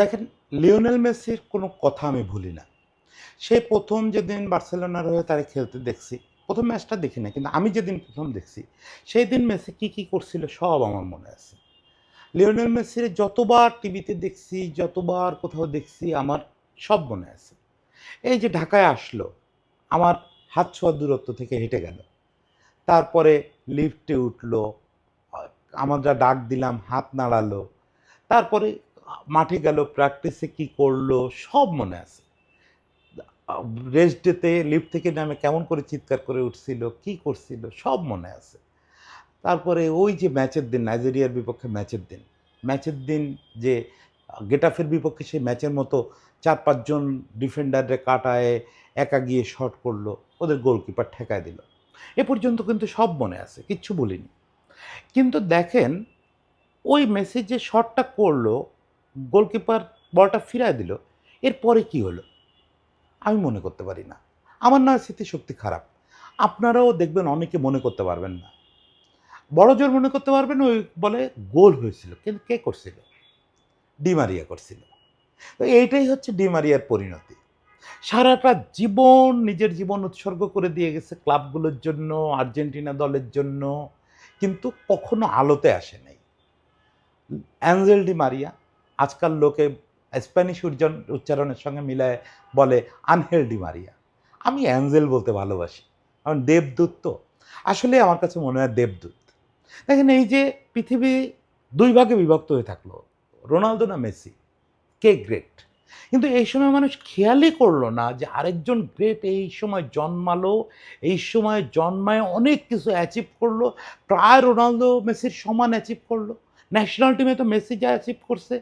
দেখেন, লিওনেল মেসির কোনো কথা আমি ভুলি না। সে প্রথম যেদিন বার্সেলোনার হয়ে তারা খেলতে দেখছি, প্রথম ম্যাচটা দেখি না কিন্তু আমি যেদিন প্রথম দেখছি সেই দিন মেসি কী কী করছিল সব আমার মনে আছে। লিওনেল মেসির যতবার টিভিতে দেখছি, যতবার কোথাও দেখছি, আমার সব মনে আছে। এই যে ঢাকায় আসলো, আমার হাত ছোঁয়া দূরত্ব থেকে হেঁটে গেল। তারপরে লিফটে উঠল আমরা ডাক দিলাম, হাত নাড়ালো। তারপরে মাঠে গেল প্র্যাকটিসে কি করল, সব মনে আছে। রেস্ট ডেতে লিফট থেকে নামে কেমন করে চিৎকার করে উঠছিল, কি করছিল, সব মনে আছে। তারপরে ওই যে ম্যাচের দিন নাইজেরিয়ার বিপক্ষে ম্যাচের দিন ম্যাচের দিন যে গেটাফের বিপক্ষে সেই ম্যাচের মতো চার পাঁচজন ডিফেন্ডারে কাটায়, একা গিয়ে শট করল, ওদের গোলকিপার ঠেকায় দিল। এ পর্যন্ত কিন্তু সব মনে আছে, কিচ্ছু বলিনি। কিন্তু দেখেন, ওই মেসি যে শটটা করল গোলকিপার বলটা ফিরায় দিল। এরপরে কি হলো? আমি মনে করতে পারি না। আমার নয়, স্মৃতিশক্তি খারাপ। আপনারাও দেখবেন অনেকে মনে করতে পারবেন না। বড় জোর মনে করতে পারবেন ওই বলে গোল হয়েছিল। কিন্তু কে করছিল? ডিমারিয়া করছিল। তো এইটাই হচ্ছে ডিমারিয়ার পরিণতি। সারাটা জীবন নিজের জীবন উৎসর্গ করে দিয়ে গেছে ক্লাবগুলোর জন্য, আর্জেন্টিনা দলের জন্য। কিন্তু কখনো আলোতে আসে নাই। অ্যাঞ্জেল ডি মারিয়া আজকাল লোকে স্প্যানিশ উচ্চারণের সঙ্গে মিলায় বলে আনহেল ডি মারিয়া। আমি অ্যাঞ্জেল বলতে ভালোবাসি। কারণ দেবদূত তো। আসলে আমার কাছে মনে হয় দেবদূত। দেখেন এই যে পৃথিবী দুই ভাগে বিভক্ত হয়ে থাকল, রোনালদো না মেসি? কে গ্রেট? কিন্তু এই সময় মানুষ খেয়ালই করল না যে আরেকজন গ্রেট এই সময় জন্মালো, এই সময় জন্মায় অনেক কিছু অ্যাচিভ করল, প্রায় রোনালদো, মেসির সমান অ্যাচিভ করল। ন্যাশনাল টিমে তো মেসি যা অ্যাচিভ করছে।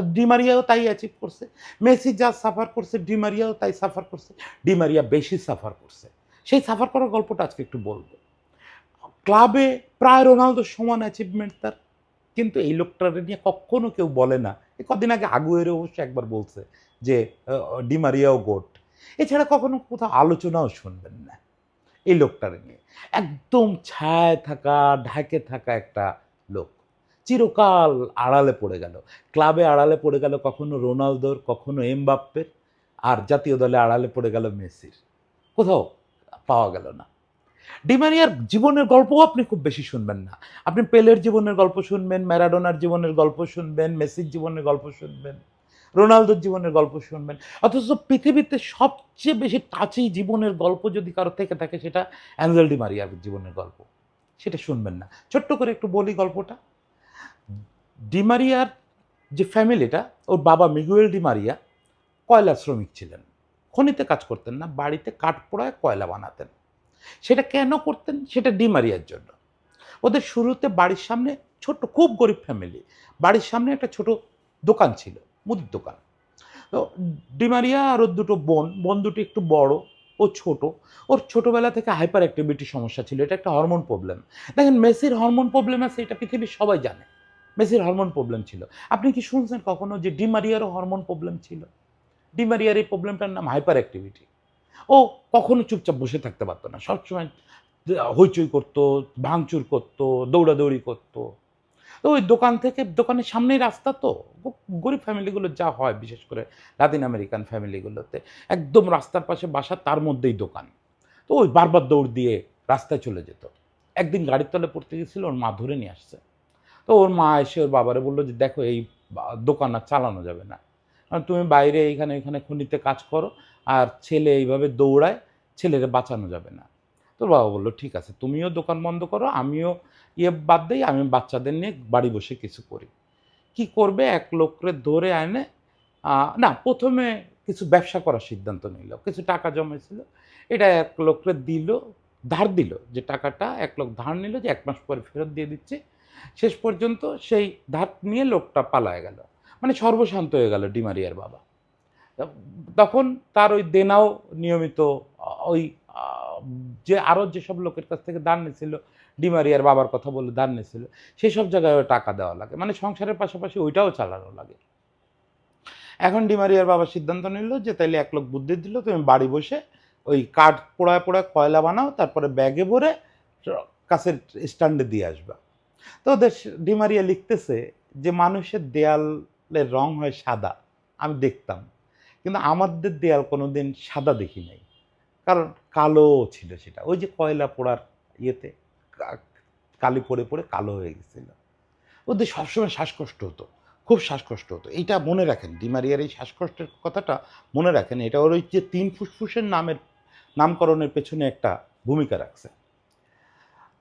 ডিমারিয়াও তাই অ্যাচিভ করছে। মেসি যা সাফার করছে ডিমারিয়াও তাই সাফার করছে। ডিমারিয়া বেশি সাফার করছে। সেই সাফার করার গল্পটা আজকে একটু বলব। ক্লাবে প্রায় রোনালদোর সমান অ্যাচিভমেন্ট তার। কিন্তু এই লোকটার নিয়ে কখনো কেউ বলে না। কদিন আগে আগুয়ের অবশ্য একবার বলছে যে ডিমারিয়াও গোট এছাড়া কখনো কোথাও আলোচনাও শুনবেন না। এই লোকটার নিয়ে। একদম ছায় থাকা, ঢাকে থাকা একটা চিরকাল আড়ালে পড়ে গেল। ক্লাবে আড়ালে পড়ে গেল কখনো রোনালদোর, কখনো এমবাপ্পের, আর জাতীয় দলে আড়ালে পড়ে গেল মেসির। কোথাও পাওয়া গেল না। ডিমারিয়ার জীবনের গল্পও আপনি খুব বেশি শুনবেন না। আপনি পেলের জীবনের গল্প শুনবেন, ম্যারাডোনার জীবনের গল্প শুনবেন, মেসির জীবনের গল্প শুনবেন, রোনালদোর জীবনের গল্প শুনবেন। অথচ পৃথিবীতে সবচেয়ে বেশি টাচি জীবনের গল্প যদি কারও থেকে থাকে, সেটা অ্যাঞ্জেল ডিমারিয়ার জীবনের গল্প। সেটা শুনবেন না। ছোট্ট করে একটু বলি গল্পটা। ডিমারিয়ার যে ফ্যামিলিটা, ওর বাবা মিগুয়েল ডিমারিয়া কয়লা শ্রমিক ছিলেন। খনিতে কাজ করতেন না, বাড়িতে কাঠ পোড়ায় কয়লা বানাতেন। সেটা কেন করতেন? সেটা ডিমারিয়ার জন্য। ওদের শুরুতে বাড়ির সামনে ছোট খুব গরিব ফ্যামিলি, বাড়ির সামনে একটা ছোট দোকান ছিল, মুদির দোকান। তো ডিমারিয়া আর ওর দুটো বোন বোন দুটি একটু বড় ও ছোট, ওর ছোটবেলা থেকে হাইপার অ্যাক্টিভিটি সমস্যা ছিল, এটা একটা হরমোন প্রবলেম। দেখেন, মেসির হরমোন প্রবলেম আছে, এটা পৃথিবীর সবাই জানে। মেসির হরমোন প্রবলেম ছিল। আপনি কি শুনছেন কখনো যে ডিমারিয়ারও হরমোন প্রবলেম ছিল? ডিমারিয়ার এই প্রবলেমটার নাম হাইপার অ্যাক্টিভিটি ও কখনো চুপচাপ বসে থাকতে পারতো না। সবসময় হইচই করতো, ভাঙচুর করতো, দৌড়াদৌড়ি করতো। তো ওই দোকান থেকে, দোকানের সামনেই রাস্তা তো। গরিব ফ্যামিলিগুলো যা হয়, বিশেষ করে লাতিন আমেরিকান ফ্যামিলিগুলোতে একদম রাস্তার পাশে বাসা, তার মধ্যেই দোকান। তো ওই বারবার দৌড় দিয়ে রাস্তায় চলে যেত। একদিন গাড়ির তলে পড়তে গেছিল, ওর মা ধরে নিয়ে আসছে। তো ওর মা এসে ওর বাবারে বলল যে, দেখো, এই দোকান আর চালানো যাবে না। কারণ তুমি বাইরে এইখানে ওইখানে খনিতে কাজ করো আর ছেলে এইভাবে দৌড়ায়, ছেলেরে বাঁচানো যাবে না। তোর বাবা বলল, ঠিক আছে, তুমিও দোকান বন্ধ করো, আমিও ইয়ে বাদ দিই, আমি বাচ্চাদের নিয়ে বাড়ি বসে কিছু করি। কি করবে? এক লোকরে ধরে আনে না, প্রথমে কিছু ব্যবসা করার সিদ্ধান্ত নিল, কিছু টাকা জমেছিল। এটা এক লোকরে দিল, ধার দিল যে টাকাটা, এক লোক ধার নিল যে এক মাস পরে ফেরত দিয়ে দিচ্ছে শেষ পর্যন্ত সেই ধার নিয়ে লোকটা পালায় গেল। মানে সর্বশান্ত হয়ে গেল ডিমারিয়ার বাবা। তখন তার ওই দেনাও নিয়মিত, ওই, যে আরও যেসব লোকের কাছ থেকে দান নিয়েছিল, ডিমারিয়ার বাবার কথা বলে দান নিয়েছিল, সেসব জায়গায় ওই টাকা দেওয়া লাগে। মানে সংসারের পাশাপাশি ওইটাও চালানো লাগে। এখন ডিমারিয়ার বাবা সিদ্ধান্ত নিল যে তাইলে এক লোক বুদ্ধি দিল, তুমি বাড়ি বসে ওই কাঠ পোড়ায় পোড়ায় কয়লা বানাও, তারপরে ব্যাগে ভরে কাছের স্ট্যান্ডে দিয়ে আসবা। তো ডিমারিয়া লিখতেছে যে মানুষের দেয়ালের রং হয় সাদা। আমি দেখতাম। কিন্তু আমাদের দেয়াল কোনো দিন সাদা দেখি নাই। কারণ কালো ছিল সেটা। ওই যে কয়লা পোড়ার ইয়েতে কালি পড়ে পড়ে কালো হয়ে গেছিল। ওদের সবসময় শ্বাসকষ্ট হতো। খুব শ্বাসকষ্ট হতো। এইটা মনে রাখেন, ডিমারিয়ার এই শ্বাসকষ্টের কথাটা মনে রাখেন। এটা ওর ওই যে তিন ফুসফুসের নামের নামকরণের পেছনে একটা ভূমিকা রাখছে।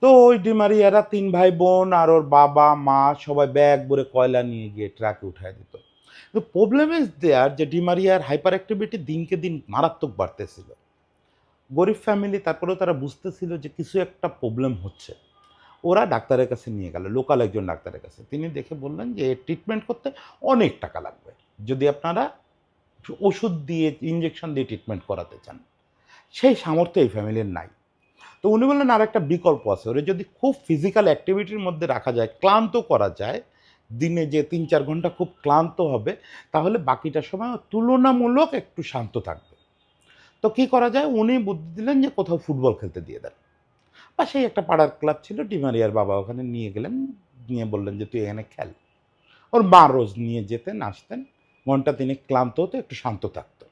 তো ওই ডিমারিয়ারা তিন ভাই বোন আর ওর বাবা, মা সবাই ব্যাগ ভরে কয়লা নিয়ে গিয়ে ট্রাকে উঠায় দিত। তো প্রবলেম ইজ দেয়ার যে ডিমারিয়ার হাইপার অ্যাক্টিভিটি দিনকে দিন মারাত্মক বাড়তেছিল। গরিব ফ্যামিলি তারপরেও তারা বুঝতেছিল যে কিছু একটা প্রবলেম হচ্ছে। ওরা ডাক্তারের কাছে নিয়ে গেল লোকাল একজন ডাক্তারের কাছে। তিনি দেখে বললেন যে ট্রিটমেন্ট করতে অনেক টাকা লাগবে। যদি আপনারা ওষুধ দিয়ে ইঞ্জেকশন দিয়ে ট্রিটমেন্ট করাতে চান। সেই সামর্থ্য এই ফ্যামিলির নাই। তো উনি বললেন, আর একটা বিকল্প আছে। ওরে, যদি খুব ফিজিক্যাল অ্যাক্টিভিটির মধ্যে রাখা যায়, ক্লান্ত করা যায়, দিনে যে তিন চার ঘণ্টা খুব ক্লান্ত হবে, তাহলে বাকিটা সময় তুলনামূলক একটু শান্ত থাকবে। তো কি করা যায়? উনি বুদ্ধি দিলেন যে কোথাও ফুটবল খেলতে দিয়ে দেন। বা সেই একটা পাড়ার ক্লাব ছিল ডিমারিয়ার বাবা ওখানে নিয়ে গেলেন, নিয়ে বললেন যে, তুই এখানে খেল। ওর মা রোজ নিয়ে যেতেন, আসতেন, মনটা তিনি ক্লান্ত হতো, একটু শান্ত থাকতো।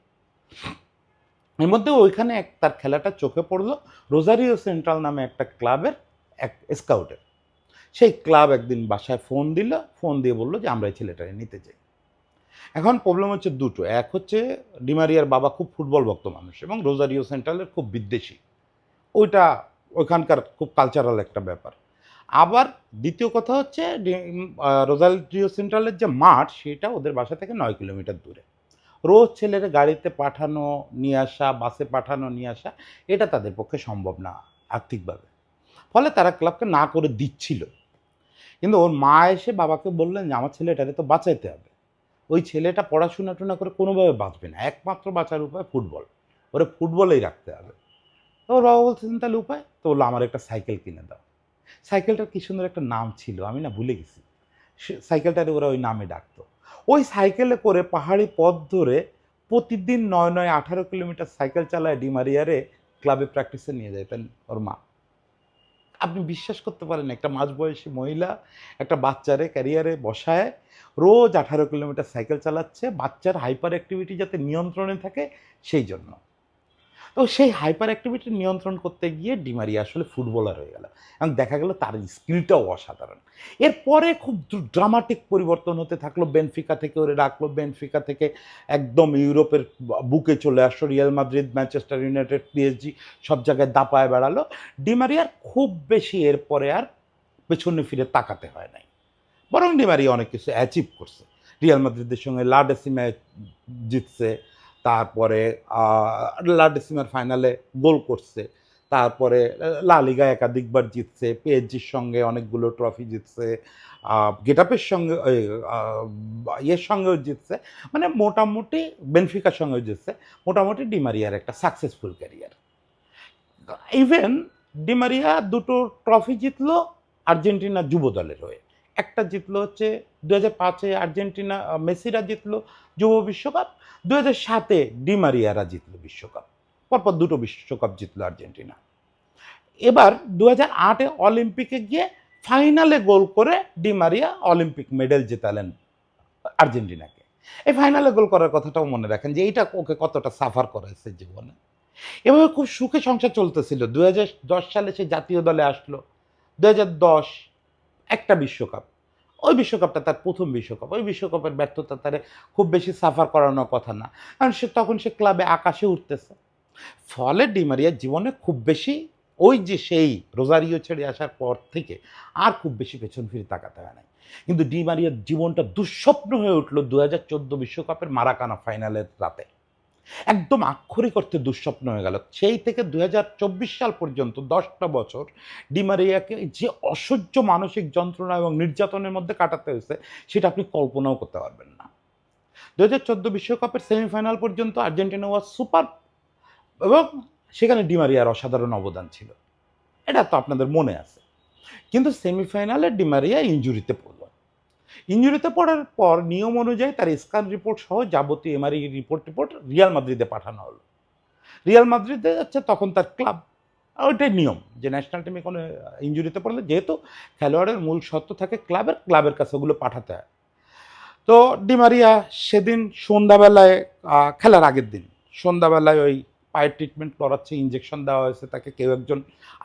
এর মধ্যে ওইখানে এক তার খেলাটা চোখে পড়ল। রোজারিও সেন্ট্রাল নামে একটা ক্লাবের এক স্কাউটের সেই ক্লাব একদিন বাসায় ফোন দিল, ফোন দিয়ে বলল যে, আমরা এই ছেলেটাকে নিতে চাই। এখন প্রবলেম হচ্ছে দুটো। এক হচ্ছে ডিমারিয়ার বাবা খুব ফুটবল ভক্ত মানুষ এবং রোজারিও সেন্ট্রালের খুব বিদ্বেষী। ওইটা ওইখানকার খুব কালচারাল একটা ব্যাপার। আবার দ্বিতীয় কথা হচ্ছে রোজারিও সেন্ট্রালের যে মাঠ, সেটা ওদের বাসা থেকে নয় কিলোমিটার দূরে। রোজ ছেলের গাড়িতে পাঠানো, নিয়ে আসা, বাসে পাঠানো, নিয়ে আসা, এটা তাদের পক্ষে সম্ভব না, আর্থিকভাবে। ফলে তারা ক্লাবকে না করে দিচ্ছিল। কিন্তু ওর মা এসে বাবাকে বললেন যে, আমার ছেলেটারে তো বাঁচাইতে হবে। ওই ছেলেটা পড়াশোনা টুনা করে কোনোভাবে বাঁচবে না। একমাত্র বাঁচার উপায় ফুটবল। ওরে ফুটবলেই রাখতে হবে। তো ওর বাবা বলছেন তাহলে উপায়? তো বলল, আমার একটা সাইকেল কিনে দাও। সাইকেলটার কি সুন্দর একটা নাম ছিল, আমি না ভুলে গেছি। সাইকেলটারে ওরা ওই নামে ডাকতো। ওই সাইকেলে করে পাহাড়ি পথ ধরে প্রতিদিন নয় নয় আঠারো কিলোমিটার সাইকেল চালায় ডিমারিয়ারে ক্লাবে প্র্যাকটিসে নিয়ে যেতেন ওর মা। আপনি বিশ্বাস করতে পারেন, একটা মাঝবয়সী মহিলা একটা বাচ্চারে ক্যারিয়ারে বসায়, রোজ আঠারো কিলোমিটার সাইকেল চালাচ্ছে, বাচ্চার হাইপার অ্যাক্টিভিটি যাতে নিয়ন্ত্রণে থাকে, সেই জন্য। তো সেই হাইপার অ্যাক্টিভিটি নিয়ন্ত্রণ করতে গিয়ে ডিমারি আসলে ফুটবলার হয়ে গেল। এবং দেখা গেল তার স্কিলটাও অসাধারণ। এরপরে খুব ড্রামাটিক পরিবর্তন হতে থাকল। বেনফিকা থেকে ওরে রাখল বেনফিকা থেকে একদম ইউরোপের বুকে চলে আসলো। Real Madrid, Manchester United, PSG সব জায়গায় দাপায় বেড়ালো। ডিমারিয়ার খুব বেশি এরপরে আর পেছনে ফিরে তাকাতে হয় নাই। বরং ডিমারি অনেক কিছু অ্যাচিভ করছে। রিয়াল মাদ্রিদের সঙ্গে লাডেসিমায় জিতছে। তারপরে লাডেসিমার ফাইনালে গোল করছে। তারপরে, লা লিগা একাধিকবার জিতছে পিএসজির সঙ্গে অনেকগুলো ট্রফি জিতছে গেটাপের সঙ্গে ইয়ের সঙ্গেও জিতছে। মানে মোটামুটি বেনফিকার সঙ্গেও জিতছে। মোটামুটি ডিমারিয়ার একটা successful career even Di Maria দুটো ট্রফি জিতলো আর্জেন্টিনা যুব দলের হয়ে। একটা জিতলো হচ্ছে দু হাজার পাঁচে আর্জেন্টিনা মেসিরা জিতলো, যুব বিশ্বকাপ। দু হাজার সাতে ডিমারিয়ারা জিতলো বিশ্বকাপ। পরপর দুটো বিশ্বকাপ জিতলো আর্জেন্টিনা। এবার দু হাজার আটে অলিম্পিকে গিয়ে ফাইনালে গোল করে ডিমারিয়া অলিম্পিক মেডেল জেতালেন আর্জেন্টিনাকে। এই ফাইনালে গোল করার কথাটাও মনে রাখেন যে এইটা ওকে কতটা সাফার করেছে জীবনে। এভাবে খুব সুখে সংসার চলতেছিল। দু হাজার দশ সালে সে জাতীয় দলে আসলো। দু হাজার দশ একটা বিশ্বকাপ। ওই বিশ্বকাপটা তার প্রথম বিশ্বকাপ, ওই বিশ্বকাপের ব্যর্থতা তার খুব বেশি সাফার করানোর কথা না। কারণ সে তখন সে ক্লাবে আকাশে উঠতেছে। ফলে ডিমারিয়ার জীবনে খুব বেশি ওই যে সেই রোজারিও ছেড়ে আসার পর থেকে আর খুব বেশি পেছন ফিরে তাকাতে হয় নাই। কিন্তু ডিমারিয়ার জীবনটা দুঃস্বপ্ন হয়ে উঠল দু হাজার বিশ্বকাপের মারাকানা ফাইনালের রাতে। একদম আক্ষরিক অর্থে দুঃস্বপ্ন হয়ে গেল। সেই থেকে দু হাজার চব্বিশ সাল পর্যন্ত দশটা বছর ডিমারিয়াকে যে অসহ্য মানসিক যন্ত্রণা এবং নির্যাতনের মধ্যে কাটাতে হয়েছে, সেটা আপনি কল্পনাও করতে পারবেন না। দু হাজার চোদ্দ বিশ্বকাপের সেমিফাইনাল পর্যন্ত আর্জেন্টিনা ওয়াজ সুপার এবং সেখানে ডিমারিয়ার অসাধারণ অবদান ছিল। এটা তো আপনাদের মনে আছে। কিন্তু সেমিফাইনালে ডিমারিয়া ইঞ্জুরিতে পড়ল। ইঞ্জুরিতে পড়ার পর নিয়ম অনুযায়ী তার স্ক্যান রিপোর্ট সহ যাবতীয় এমআরই রিপোর্ট রিপোর্ট রিয়াল মাদ্রিদে পাঠানো হলো। রিয়াল মাদ্রিদে যাচ্ছে তখন তার ক্লাব। ওইটাই নিয়ম যে ন্যাশনাল টিমে কোনো ইঞ্জুরিতে পড়লে যেহেতু খেলোয়াড়ের মূল সত্ত্ব থাকে ক্লাবের ক্লাবের কাছে ওগুলো পাঠাতে হয়। তো তো ডিমারিয়া সেদিন সন্ধ্যাবেলায় খেলার আগের দিন সন্ধ্যাবেলায় ওই পায়ের ট্রিটমেন্ট করাচ্ছে ইঞ্জেকশন দেওয়া হয়েছে, তাকে কেউ একজন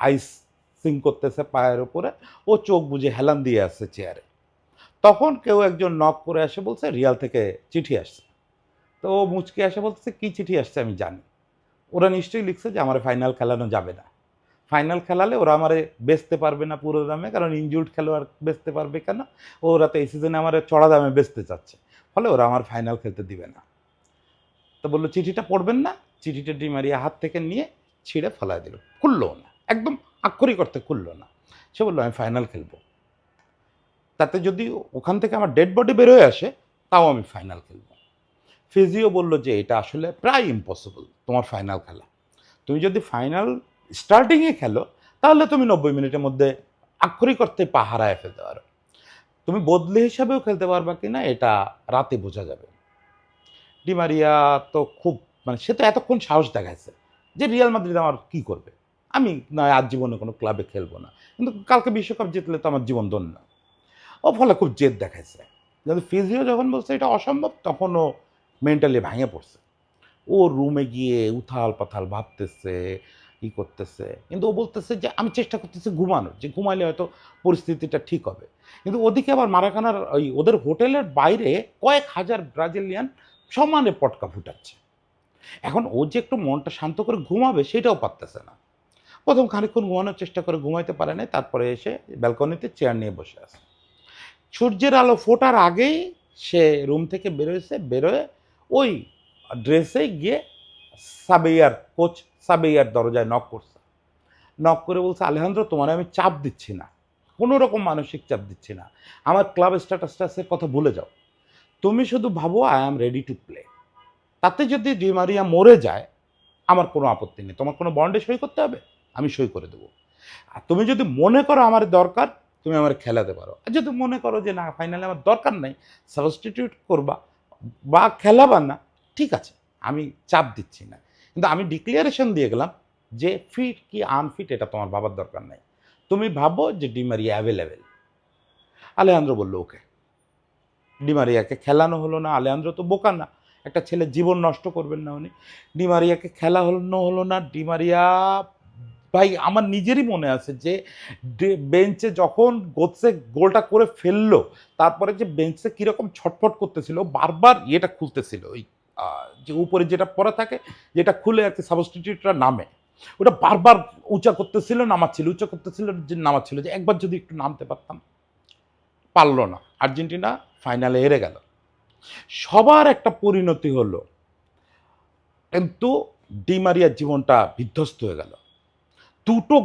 আইস সিং করতেছে পায়ের ওপরে। ও চোখ বুঝে হেলান দিয়ে আসছে চেয়ারে তখন কেউ একজন নক করে এসে বলছে, রিয়াল থেকে চিঠি আসছে। তো ও মুচকে এসে বলতেছে, কী চিঠি আসছে আমি জানি। ওরা নিশ্চয়ই লিখছে যে, আমার ফাইনাল খেলানো যাবে না। ফাইনাল খেলালে ওরা আমারে বেচতে পারবে না পুরো দামে, কারণ ইনজুর্ড খেলোয়াড় বেচতে পারবে কেন? ওরা তো এই সিজনে আমার চড়া দামে বেচতে চাচ্ছে। ফলে ওরা আমার ফাইনাল খেলতে দিবে না। তো বলল, চিঠিটা পড়বেন না। চিঠিটা ডিমারিয়া হাত থেকে নিয়ে ছিঁড়ে ফেলাই দিল। খুললো না। একদম আক্ষরিক অর্থে খুললো না। সে বলল, আমি ফাইনাল খেলব। তাতে যদি ওখান থেকে আমার ডেড বডি বেরোয় আসে, তাও আমি ফাইনাল খেলব। ফিজিও বলল যে এটা আসলে প্রায় ইম্পসিবল তোমার ফাইনাল খেলা। তুমি যদি ফাইনাল স্টার্টিংয়ে খেলো, তাহলে তুমি নব্বই মিনিটের মধ্যে আক্ষরিক অর্থে পাহারায় ফেলতে পারো। তুমি বদলে হিসাবেও খেলতে পারবা কি না, এটা রাতে বোঝা যাবে। ডিমারিয়া তো খুব মানে সে তো এতক্ষণ সাহস দেখাইছে যে রিয়াল মাদ্রিদ আমার কি করবে। আমি না আজ জীবনে কোনো ক্লাবে খেলব না। কিন্তু কালকে বিশ্বকাপ জিতলে তো আমার জীবন ধন্য। ও ফলে খুব জেদ দেখাইছে। কিন্তু ফিজিও যখন বলছে এটা অসম্ভব তখন ও মেন্টালি ভাঙে পড়ছে। ও রুমে গিয়ে উথাল পাথাল ভাবতেছে, ই করতেছে। কিন্তু ও বলতেছে যে, আমি চেষ্টা করতেছি ঘুমানোর, যে ঘুমাইলে হয়তো পরিস্থিতিটা ঠিক হবে। কিন্তু ওদিকে আবার মারাকানার ওই ওদের হোটেলের বাইরে কয়েক হাজার ব্রাজিলিয়ান সমানে পটকা ফুটাচ্ছে। এখন ও যে একটু মনটা শান্ত করে ঘুমাবে সেটাও পারতেছে না। প্রথম খানিক্ষণ ঘুমানোর চেষ্টা করে ঘুমাইতে পারে না তারপরে এসে ব্যালকনিতে চেয়ার নিয়ে বসে আছে। সূর্যের আলো ফোটার আগেই সে রুম থেকে বেরোয়েছে, বেরোয় ওই ড্রেসে গিয়ে সাবেয়ার কোচ সাবেয়ার দরজায় নক করছে। নক করে বলছে, আলেহান্দ্র, তোমার আমি চাপ দিচ্ছি না। কোনো রকম মানসিক চাপ দিচ্ছি না। আমার ক্লাব স্ট্যাটাসটাসের কথা ভুলে যাও। তুমি শুধু ভাবো I am ready to play তাতে যদি ডিমারিয়া মরে যায়, আমার কোনো আপত্তি নেই। তোমার কোনো বন্ডে সই করতে হবে? আমি সই করে দেবো। আর তুমি যদি মনে করো আমার দরকার তুমি আমার খেলাতে পারো। যদি মনে করো যে না ফাইনালে আমার দরকার নেই সাবস্টিটিউট করবা বা খেলাবা না, ঠিক আছে, আমি চাপ দিচ্ছি না। কিন্তু আমি ডিক্লিয়ারেশন দিয়ে গেলাম যে ফিট কি আনফিট এটা তোমার বাবার দরকার নেই। তুমি ভাবো যে ডিমারিয়া অ্যাভেলেবেল আলেয়ান্দ্র বলল, ওকে। ডিমারিয়াকে খেলানো হলো না, আলেয়ান্দ্র তো বোকা না। একটা ছেলে জীবন নষ্ট করবেন না উনি। ডিমারিয়াকে খেলা হলো হলো না ডিমারিয়া ভাই, আমার নিজেরই মনে আছে যে বেঞ্চে যখন গোদসে গোলটা করে ফেলল, তারপরে যে বেঞ্চে কীরকম ছটফট করতেছিল, বারবার ইয়েটা খুলতেছিল, ওই যে উপরে যেটা পরে থাকে, যেটা খুলে আর কি সাবস্টিটিউটটা নামে। ওটা বারবার উঁচা করতেছিল, নামাচ্ছিল, উঁচা করতেছিল, যে নামাচ্ছিল, যে একবার যদি একটু নামতে পারতাম, পারল না। আর্জেন্টিনা ফাইনালে হেরে গেল। সবার একটা পরিণতি হলো, কিন্তু ডিমারিয়ার জীবনটা বিধ্বস্ত হয়ে গেল। দুটো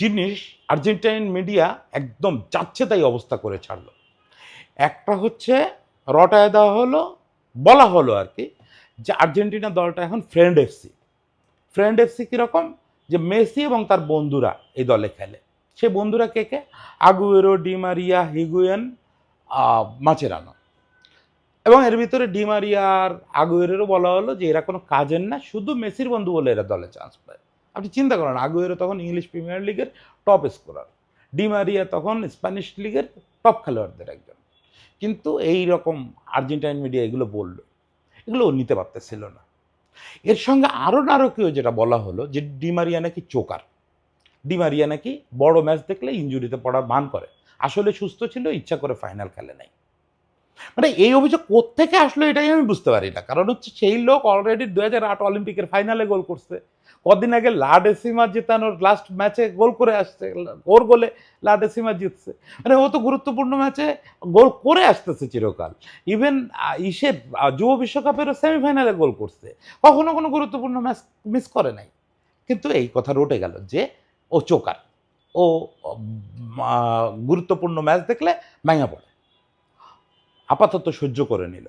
জিনিস আর্জেন্টাইন মিডিয়া একদম যাচ্ছে তাই অবস্থা করে ছাড়লো। একটা হচ্ছে রটায় দেওয়া হলো, বলা হলো আর কি, যে আর্জেন্টিনা দলটা এখন ফ্রেন্ড এফসি ফ্রেন্ড এফসি কীরকম? যে মেসি এবং তার বন্ধুরা এই দলে খেলে। সে বন্ধুরা কে কে? Aguero Di Maria Higuain Mascherano. এবং এর ভিতরে ডিমারিয়ার আগুয়েরেরও বলা হলো যে এরা কোনো কাজের না, শুধু মেসির বন্ধু বলে এরা দলে চান্স পায়। আপনি চিন্তা করেন, আগুয়েরো তখন ইংলিশ প্রিমিয়ার লিগের টপ স্কোরার ডিমারিয়া তখন স্প্যানিশ লিগের টপ খেলোয়াড়দের একজন। কিন্তু এই রকম আর্জেন্টাইন মিডিয়া এগুলো বলল, এগুলো নিতে পারতেছিল না। এর সঙ্গে আরও নারকীয় যেটা বলা হলো যে ডিমারিয়া নাকি চোকার। ডিমারিয়া নাকি বড় ম্যাচ দেখলে ইঞ্জুরিতে পড়ার মান করে, আসলে সুস্থ ছিল, ইচ্ছা করে ফাইনাল খেলে নাই। মানে এই অভিযোগ কোত্থেকে আসলো এটাই আমি বুঝতে পারি না, কারণ হচ্ছে সেই লোক অলরেডি দু হাজার আট অলিম্পিকের ফাইনালে গোল করছে। কদিন আগে লা ডেসিমা জেতানোর লাস্ট ম্যাচে গোল করে আসছে ওর গোলে লা ডেসিমা জিতছে। মানে ও তো গুরুত্বপূর্ণ ম্যাচে গোল করে আসতেছে চিরকাল। ইভেন আহ, যুব বিশ্বকাপেরও সেমিফাইনালে গোল করছে। কখনো কোনো গুরুত্বপূর্ণ ম্যাচ মিস করে নাই। কিন্তু এই কথা রটে গেল যে ও চোকার। ও গুরুত্বপূর্ণ ম্যাচ দেখলে ভেঙে পড়ে। আপাতত সহ্য করে নিল।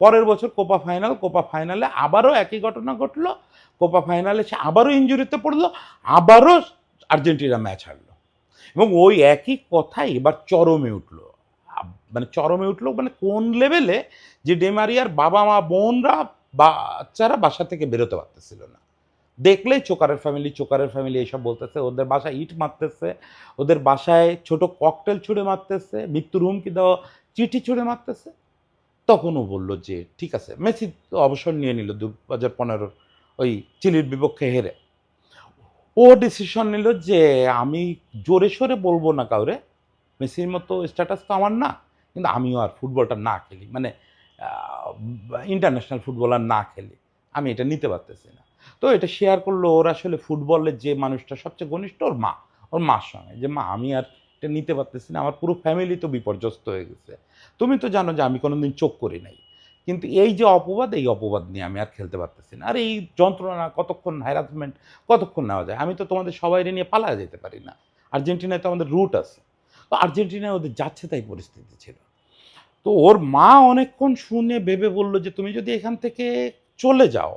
পরের বছর কোপা ফাইনাল, কোপা ফাইনালে আবারও একই ঘটনা ঘটলো। কোপা ফাইনালে সে আবারও ইঞ্জুরিতে পড়ল, আবারও আর্জেন্টিনা ম্যাচ হারলো। এবং ওই একই কথা এবার চরমে উঠল। মানে চরমে উঠল মানে কোন লেভেলে যে ডেমারিয়ার বাবা মা বোনরা, বাচ্চারা বাসা থেকে বেরোতে পারতেছিল না। দেখলেই চোকারের ফ্যামিলি চোকারের ফ্যামিলি এইসব বলতেছে, ওদের বাসায় ইট মারতেছে, ওদের বাসায় ছোট ককটেল ছুঁড়ে মারতেছে, মৃত্যুর হুমকি দেওয়া, চিঠি ছুঁড়ে মারতেছে। তখনও বলল যে, ঠিক আছে। মেসি তো অবসর নিয়ে নিল দু হাজার পনেরোর ওই চিলির বিপক্ষে হেরে। ও ডিসিশন নিল যে, আমি জোরে সোরে বলব না কাউরে। মেসির মতো স্ট্যাটাস তো আমার না, কিন্তু আমিও আর ফুটবলটা না খেলি। মানে ইন্টারন্যাশনাল ফুটবলার না খেলি। আমি এটা নিতে পারতেছি না। তো এটা শেয়ার করল। ওর আসলে ফুটবলের যে মানুষটা সবচেয়ে ঘনিষ্ঠ, ওর মা। ওর মার সঙ্গে যে, মা, আমি আর এটা নিতে পারতেছি না। আমার পুরো ফ্যামিলি তো বিপর্যস্ত হয়ে গেছে। তুমি তো জানো যে আমি কোনোদিন চোখ করি নাই। কিন্তু এই যে অপবাদ, এই অপবাদ নিয়ে আমি আর খেলতে পারতেছি না। আর এই যন্ত্রণা কতক্ষণ হ্যারাসমেন্ট কতক্ষণ নেওয়া যায়? আমি তো তোমাদের সবাই নিয়ে পালা যেতে পারি না। আর্জেন্টিনায় তো আমাদের রুট আছে। তো আর্জেন্টিনায় ওদের যাচ্ছে তাই পরিস্থিতি ছিল। তো ওর মা অনেকক্ষণ শুনে ভেবে বলল যে, তুমি যদি এখান থেকে চলে যাও,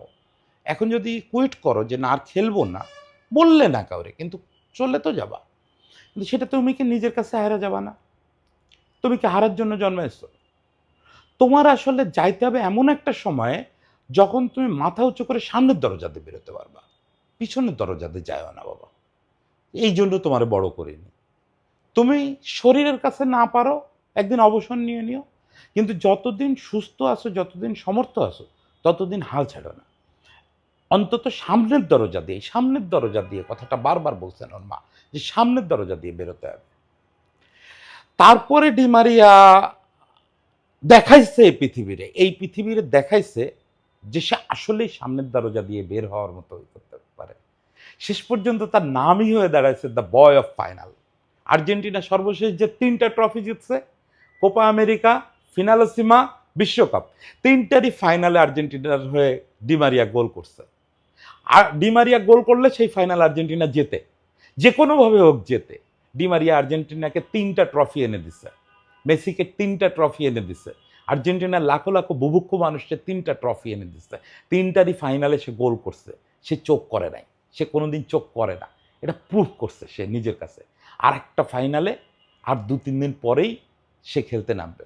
এখন যদি কুইট করো যে না আর খেলব না, বললে না কাউরে। কিন্তু চলে তো যাবা। কিন্তু সেটা তুমি কি নিজের কাছে হারা যাবা না? তুমি কি হারার জন্য জন্মেছো তোমার আসলে যাইতে হবে এমন একটা সময়ে যখন তুমি মাথা উঁচু করে সামনের দরজাতে বেরোতে পারবা। পিছনের দরজাতে যাও না বাবা। এই জন্য তোমার বড় করিনি। তুমি শরীরের কাছে না পারো, একদিন অবসর নিয়ে নিও। কিন্তু যতদিন সুস্থ আছো, যতদিন সমর্থ আছো, ততদিন হাল ছাড়ো না। অন্তত সামনের দরজা দিয়ে, সামনের দরজা দিয়ে কথাটা বারবার বলছেন ওর মা, যে সামনের দরজা দিয়ে বেরোতে হবে। তারপরে ডিমারিয়া দেখাইছে এই পৃথিবীরে এই পৃথিবীরে দেখাইছে যে সে আসলেই সামনের দরজা দিয়ে বের হওয়ার মতো করতে পারে। শেষ পর্যন্ত তার নামই হয়ে দাঁড়াইছে the boy of final Argentina সর্বশেষ যে তিনটা ট্রফি জিতছে কোপা আমেরিকা ফিনালসিমা বিশ্বকাপ তিনটারই ফাইনালে আর্জেন্টিনার হয়ে ডিমারিয়া গোল করছে। আর ডিমারিয়া গোল করলে সেই ফাইনাল আর্জেন্টিনা জেতে। যে কোনোভাবে হোক জেতে। ডিমারিয়া আর্জেন্টিনাকে তিনটা ট্রফি এনে দিছে। মেসিকে তিনটা ট্রফি এনে দিছে। আর্জেন্টিনার লাখো লাখো বুভুক্ষ মানুষকে তিনটা ট্রফি এনে দিচ্ছে তিনটারই ফাইনালে সে গোল করছে। সে চোখ করে নাই। সে কোনোদিন চোখ করে না। এটা প্রুফ করছে সে নিজের কাছে। আর একটা ফাইনালে আর দু, তিন দিন পরেই সে খেলতে নামবে।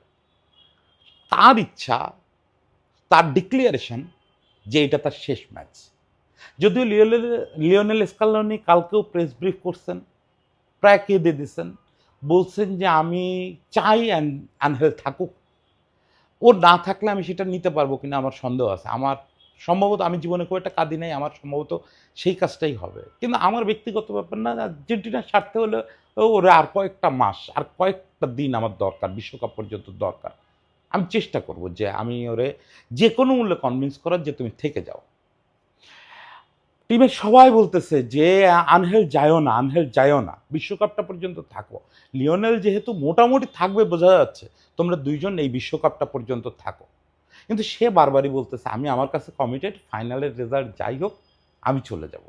তার ইচ্ছা, তার ডিক্লিয়ারেশন যে এটা তার শেষ ম্যাচ যদিও লিওনেল লিওনেল স্কালনি কালকেও প্রেস ব্রিফ করছেন, প্রায় কেঁদে দিছেন, বলছেন যে আমি চাই আনহেল থাকুক। ও না থাকলে আমি সেটা নিতে পারব কিনা আমার সন্দেহ আছে। আমার সম্ভবত, আমি জীবনে খুব একটা কাঁদি নাই, আমার সম্ভবত সেই কাজটাই হবে। কিন্তু আমার ব্যক্তিগত ব্যাপার না, আর্জেন্টিনার স্বার্থে হলে ওরা আর কয়েকটা মাস, আর কয়েকটা দিন আমার দরকার, বিশ্বকাপ পর্যন্ত দরকার। আমি চেষ্টা করব যে আমি ওরে যে কোনো মূল্যে কনভিন্স করার যে তুমি থেকে যাও। টিমের সবাই বলতেছে যে, আনহেল যায়ও না, আনহেল যায়ও না। বিশ্বকাপটা পর্যন্ত থাকো। লিওনেল যেহেতু মোটামুটি থাকবে, বোঝা যাচ্ছে, তোমরা দুইজন এই বিশ্বকাপটা পর্যন্ত থাকো। কিন্তু সে বারবারই বলতেছে, আমি আমার কাছে কমিটেড ফাইনালের রেজাল্ট যাই হোক, আমি চলে যাব।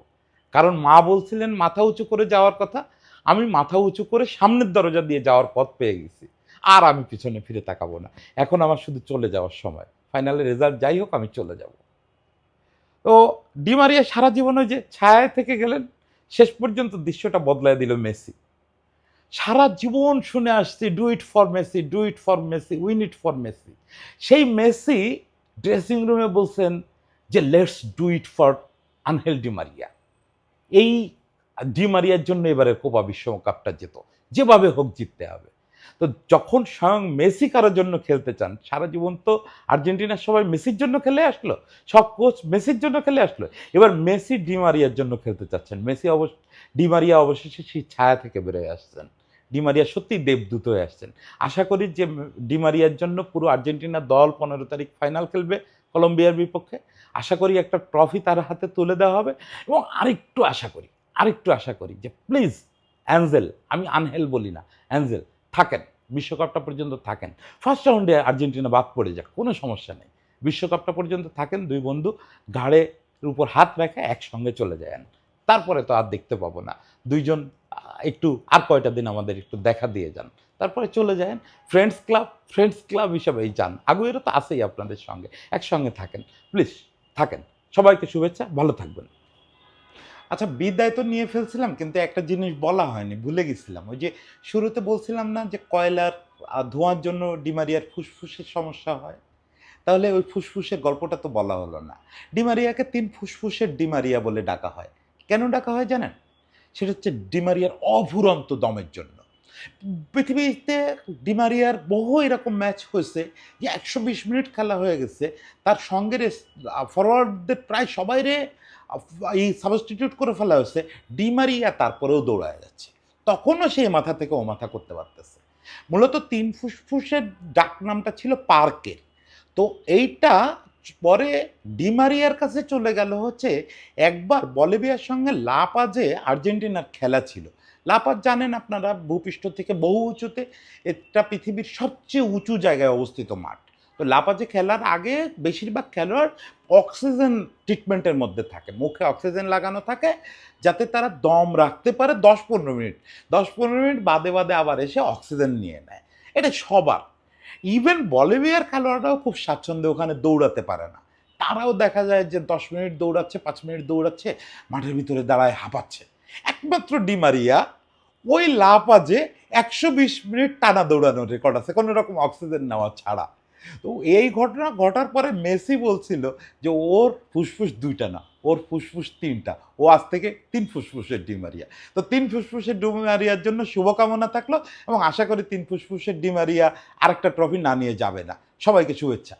কারণ মা বলছিলেন, মাথা উঁচু করে যাওয়ার কথা, আমি মাথা উঁচু করে সামনের দরজা দিয়ে যাওয়ার পথ পেয়ে গেছি, আর আমি পিছনে ফিরে তাকাবো না। এখন আমার শুধু চলে যাওয়ার সময়। ফাইনালের রেজাল্ট যাই হোক, আমি চলে যাব। তো ডিমারিয়া সারা জীবনে যে ছায়ায় থেকে গেলেন, শেষ পর্যন্ত দৃশ্যটা বদলায় দিল মেসি। সারা জীবন শুনে আসছি do it for Messi do it for Messi win it for Messi সেই মেসি ড্রেসিং রুমে বলছেন যে let's do it for Angel Di Maria এই ডিমারিয়ার জন্য এবারে কোপা বিশ্বকাপটা যেত যেভাবে হোক জিততে হবে। তো যখন স্বয়ং মেসি কারোর জন্য খেলতে চান, সারা জীবন তো আর্জেন্টিনার সবাই মেসির জন্য খেলে আসলো, সব কোচ মেসির জন্য খেলে আসলো। এবার মেসি ডিমারিয়ার জন্য খেলতে চাচ্ছেন। মেসি অবশ্য ডিমারিয়া অবশেষে সেই ছায়া থেকে বেরোয় আসছেন। ডিমারিয়া সত্যি দেবদূত হয়ে আসছেন। আশা করি যে ডিমারিয়ার জন্য পুরো আর্জেন্টিনার দল পনেরো তারিখ ফাইনাল খেলবে কলম্বিয়ার বিপক্ষে। আশা করি একটা ট্রফি তার হাতে তুলে দেওয়া হবে। এবং আরেকটু আশা করি, আরেকটু আশা করি যে প্লিজ অ্যাঞ্জেল, আমি আনহেল বলি না, অ্যাঞ্জেল থাকেন, বিশ্বকাপটা পর্যন্ত থাকেন। ফার্স্ট রাউন্ডে আর্জেন্টিনা বাদ পড়ে যাক, কোনো সমস্যা নেই। বিশ্বকাপটা পর্যন্ত থাকেন, দুই বন্ধু ঘাড়ের উপর হাত রেখে একসঙ্গে চলে যান তারপরে তো আর দেখতে পাবো না। দুইজন, একটু, আর কয়টা দিন আমাদের একটু দেখা দিয়ে যান। তারপরে চলে যান ফ্রেন্ডস ক্লাব ফ্রেন্ডস ক্লাব হিসাবেই যান। আগুয়েরও তো আছেই আপনাদের সঙ্গে, একসঙ্গে থাকেন। প্লিজ থাকেন। সবাইকে শুভেচ্ছা, ভালো থাকবেন। আচ্ছা বিদায় তো নিয়ে ফেলছিলাম, কিন্তু একটা জিনিস বলা হয়নি, ভুলে গেছিলাম। ওই যে শুরুতে বলছিলাম না যে কয়লার ধোঁয়ার জন্য ডিমারিয়ার ফুসফুসের সমস্যা হয়? তাহলে ওই ফুসফুসের গল্পটা তো বলা হলো না। ডিমারিয়াকে তিন ফুসফুসের ডিমারিয়া বলে ডাকা হয়। কেন ডাকা হয় জানেন? সেটা হচ্ছে ডিমারিয়ার অভুরন্ত দমের জন্য। পৃথিবীতে ডিমারিয়ার বহু এরকম ম্যাচ হয়েছে যে একশো বিশ মিনিট খেলা হয়ে গেছে। তার সঙ্গে ফরওয়ার্ডদের প্রায় সবাইরে এই সাবস্টিটিউট করে ফেলা হয়েছে ডিমারিয়া তারপরেও দৌড়ায় যাচ্ছে। তখনও সেই মাথা থেকে ও মাথা করতে পারতেছে। মূলত তিন ফুসফুসের ডাক নামটা ছিল পার্কের। তো এইটা পরে ডিমারিয়ার কাছে চলে গেল হচ্ছে, একবার বলিভিয়ার সঙ্গে লাপাজে আর্জেন্টিনার খেলা ছিল। লাপাজ জানেন আপনারা, ভূপৃষ্ঠ থেকে বহু উঁচুতে, এটা পৃথিবীর সবচেয়ে উঁচু জায়গায় অবস্থিত মাঠ। তো লাপাজে খেলার আগে বেশিরভাগ খেলোয়াড় অক্সিজেন ট্রিটমেন্টের মধ্যে থাকে, মুখে অক্সিজেন লাগানো থাকে, যাতে তারা দম রাখতে পারে দশ পনেরো মিনিট। দশ পনেরো মিনিট বাদে বাদে আবার এসে অক্সিজেন নিয়ে নেয়। এটা সবার। ইভেন বলিভিয়ার খেলোয়াড়রাও খুব স্বাচ্ছন্দ্যে ওখানে দৌড়াতে পারে না। তারাও দেখা যায় যে দশ মিনিট দৌড়াচ্ছে, পাঁচ মিনিট দৌড়াচ্ছে, মাঠের ভিতরে দাঁড়ায় হাঁপাচ্ছে। একমাত্র ডিমারিয়া ওই লাপাজে একশো বিশ মিনিট টানা দৌড়ানোর রেকর্ড আছে, কোনো রকম অক্সিজেন নেওয়া ছাড়া। তো এই ঘটনা ঘটার পরে মেসি বলছিল যে ওর ফুসফুস দুইটা না, ওর ফুসফুস তিনটা, ও আজ থেকে তিন ফুসফুসের ডিমারিয়া। তো তিন ফুসফুসের ডিমারিয়ার জন্য শুভকামনা থাকল এবং আশা করি তিন ফুসফুসের ডিমারিয়া আরেকটা ট্রফি না নিয়ে যাবে না। সবাইকে শুভেচ্ছা।